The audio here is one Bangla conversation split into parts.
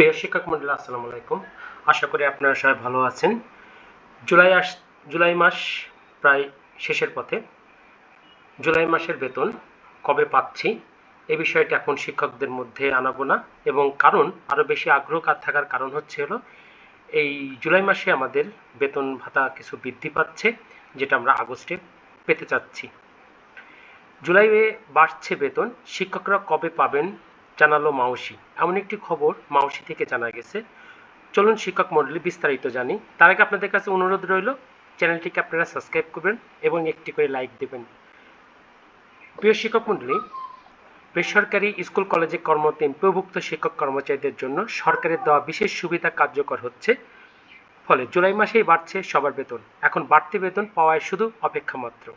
প্রিয় শিক্ষক মন্ডলী, আসসালামু আলাইকুম। আশা করি আপনারা সবাই ভালো আছেন। জুলাই আস, জুলাই মাস প্রায় শেষের পথে। জুলাই মাসের বেতন কবে পাচ্ছি, এ বিষয়টা এখন শিক্ষকদের মধ্যে আনাবো না। এবং কারণ আরও বেশি আগ্রহ কার থাকার কারণ হচ্ছে হলো, এই জুলাই মাসে আমাদের বেতন ভাতা কিছু বৃদ্ধি পাচ্ছে, যেটা আমরা আগস্টে পেতে চাচ্ছি। জুলাইয়ে বাড়ছে বেতন, শিক্ষকরা কবে পাবেন জানালো মাউসি। এমন একটি খবর মাউসি থেকে জানা গেছে। চলুন শিক্ষক মণ্ডলী বিস্তারিত জানি। তার আগে আপনাদের কাছে অনুরোধ রইল, চ্যানেলটিকে আপনারা সাবস্ক্রাইব করবেন এবং একটি করে লাইক দেবেন। প্রিয় শিক্ষক মণ্ডলী, বেসরকারি স্কুল কলেজে কর্মরত এমপিওভুক্ত শিক্ষক কর্মচারীদের জন্য সরকারের দেওয়া বিশেষ সুবিধা কার্যকর হচ্ছে। ফলে জুলাই মাসেই বাড়ছে সবার বেতন। এখন বাড়তি বেতন পাওয়ায় শুধু অপেক্ষা মাত্র।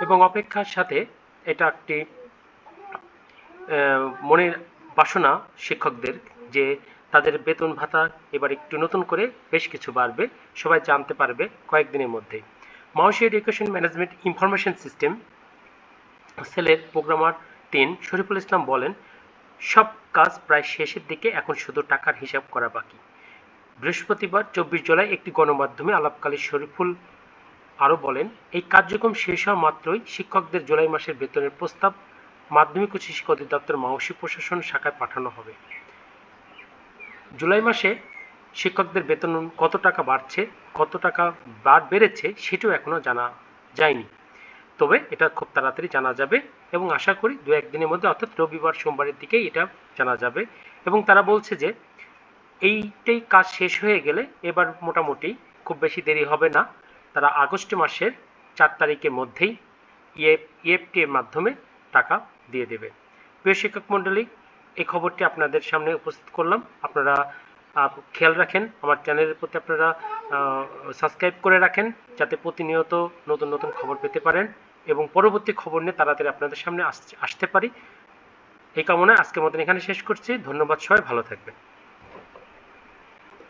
এবং অপেক্ষার সাথে এটা একটি মনের বাসনা শিক্ষকদের যে তাদের বেতন ভাতা এবার একটু নতুন করে বেশ কিছু বাড়বে, সবাই জানতে পারবে কয়েকদিনের মধ্যে। Maushi education management information system সেলের প্রোগ্রামার তিন শরীফুল ইসলাম বলেন, সব কাজ প্রায় শেষের দিকে, এখন শুধু টাকার হিসাব করা বাকি। বৃহস্পতিবার চব্বিশ জুলাই একটি গণমাধ্যমে আলাপকালে শরীফুল আরও বলেন, এই কার্যক্রম শেষ হওয়া মাত্রই শিক্ষকদের জুলাই মাসের বেতনের প্রস্তাব মাধ্যমিক ও শিক্ষা অধিদপ্তর মাওসী প্রশাসন শাখায় পাঠানো হবে। জুলাই মাসে শিক্ষকদের বেতন কত টাকা বাড়ছে, কত টাকা বার বেড়েছে সেটাও এখনও জানা যায়নি। তবে এটা খুব তাড়াতাড়ি জানা যাবে এবং আশা করি দু একদিনের মধ্যে, অর্থাৎ রবিবার, সোমবারের দিকেই এটা জানা যাবে। এবং তারা বলছে যে, এইটাই কাজ শেষ হয়ে গেলে এবার মোটামুটি খুব বেশি দেরি হবে না। তারা আগস্ট মাসের চার তারিখের মধ্যেই ইএফটি এর মাধ্যমে টাকা দিয়ে দেবে। প্রিয় শিক্ষক মণ্ডলী, এই খবরটি আপনাদের সামনে উপস্থিত করলাম। আপনারা খেয়াল রাখেন, আমার চ্যানেলের প্রতি আপনারা সাবস্ক্রাইব করে রাখেন যাতে প্রতিনিয়ত নতুন নতুন খবর পেতে পারেন এবং পরবর্তী খবর নিয়ে তাড়াতাড়ি আপনাদের সামনে আসতে পারি। এই কামনায় আজকের মতন এখানে শেষ করছি। ধন্যবাদ সবাই, ভালো থাকবেন।